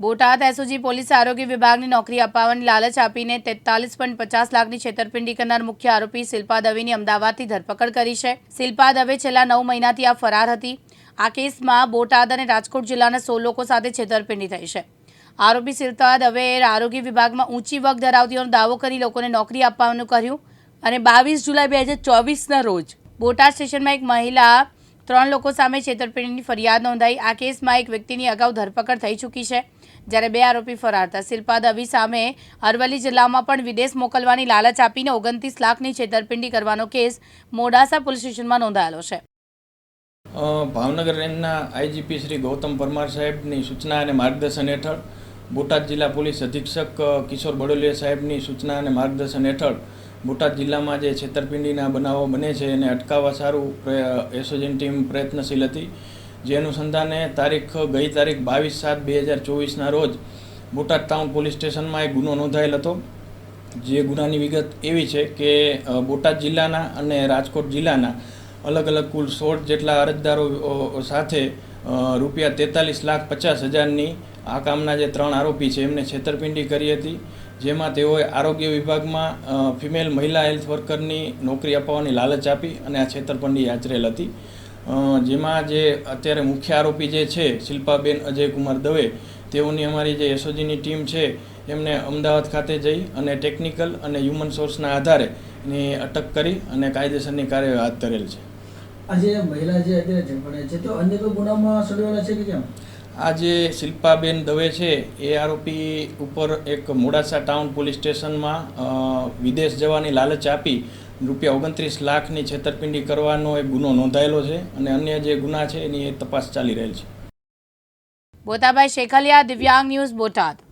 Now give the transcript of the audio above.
Botad SOG પોલીસે આરોગ્ય વિભાગની નોકરી અપાવવાની લાલચ આપીને તેતાલીસ પોઈન્ટ પચાસ લાખની છેતરપિંડી કરનાર મુખ્ય આરોપી શિલ્પા દવેની અમદાવાદથી ધરપકડ કરી છે. શિલ્પા દવે છેલ્લા નવ મહિનાથી આ ફરાર હતી. આ કેસમાં બોટાદ અને રાજકોટ જિલ્લાના સો લોકો સાથે છેતરપિંડી થઈ છે. આરોપી શિલ્પા દવેએ આરોગ્ય વિભાગમાં ઊંચી વગ ધરાવતી દાવો કરી લોકોને નોકરી આપવાનું કર્યું અને બાવીસ જુલાઈ બે હજાર ચોવીસના રોજ બોટાદ સ્ટેશનમાં એક મહિલા ત્રણ લોકો સામે છેતરપિંડીની ફરિયાદ નોંધાઈ. આ કેસમાં એક વ્યક્તિની અગાઉ ધરપકડ થઈ ચૂકી છે, જ્યારે બે આરોપી ફરાર હતા શિલ્પા દવી સામે અરવલ્લી જિલ્લામાં પણ વિદેશ મોકલવાની લાલચ આપીને ઓગણત્રીસ લાખની છેતરપિંડી કરવાનો કેસ મોડાસા પોલીસ સ્ટેશનમાં નોંધાયેલો છે. ભાવનગર રેન્જના આઈજીપી શ્રી ગૌતમ પરમાર સાહેબની સૂચના અને માર્ગદર્શન હેઠળ બોટાદ જિલ્લા પોલીસ અધિક્ષક કિશોર બડોલિયા સાહેબની સૂચના અને માર્ગદર્શન હેઠળ બોટાદ જિલ્લામાં જે છેતરપિંડીના બનાવો બને છે, એને અટકાવવા સારું એસોજન ટીમ પ્રયત્નશીલ હતી. જે અનુસંધાને તારીખ, ગઈ તારીખ બાવીસ સાત બે હજાર ચોવીસના રોજ બોટાદ ટાઉન પોલીસ સ્ટેશનમાં એક ગુનો નોંધાયેલ હતો. જે ગુનાની વિગત એવી છે કે બોટાદ જિલ્લાના અને રાજકોટ જિલ્લાના અલગ અલગ કુલ સોળ જેટલા અરજદારો સાથે રૂપિયા તેતાલીસ લાખ પચાસ હજારની આ કામના જે ત્રણ આરોપી છે, એમને છેતરપિંડી કરી હતી, જેમાં તેઓએ આરોગ્ય વિભાગમાં ફિમેલ મહિલા હેલ્થ વર્કરની નોકરી અપાવવાની લાલચ આપી અને આ છેતરપિંડી આચરેલ હતી. જેમાં જે અત્યારે મુખ્ય આરોપી જે છે, શિલ્પાબેન અજયકુમાર દવે, તેઓની અમારી જે એસઓજીની ટીમ છે, એમને અમદાવાદ ખાતે જઈ અને ટેકનિકલ અને હ્યુમન સોર્સના આધારે એની અટક કરી અને કાયદેસરની કાર્યવાહી હાથ ધરેલ છે. આ જે મહિલા જે અત્યારે ઝડપાઈ છે તો અન્ય કોઈ ગુનામાં સંડોવાયેલા છે કે કેમ? આ જે શિલ્પાબેન દવે છે એ આરોપી ઉપર એક મોડાસા ટાઉન પોલીસ સ્ટેશનમાં વિદેશ જવાની લાલચ આપી રૂપિયા ઓગણત્રીસ લાખની છેતરપિંડી કરવાનો એક ગુનો નોંધાયેલો છે અને અન્ય જે ગુના છે એની તપાસ ચાલી રહેલ છે. બોતાભાઈ શેખલિયા દિવ્યાંગ ન્યૂઝ બોટાદ.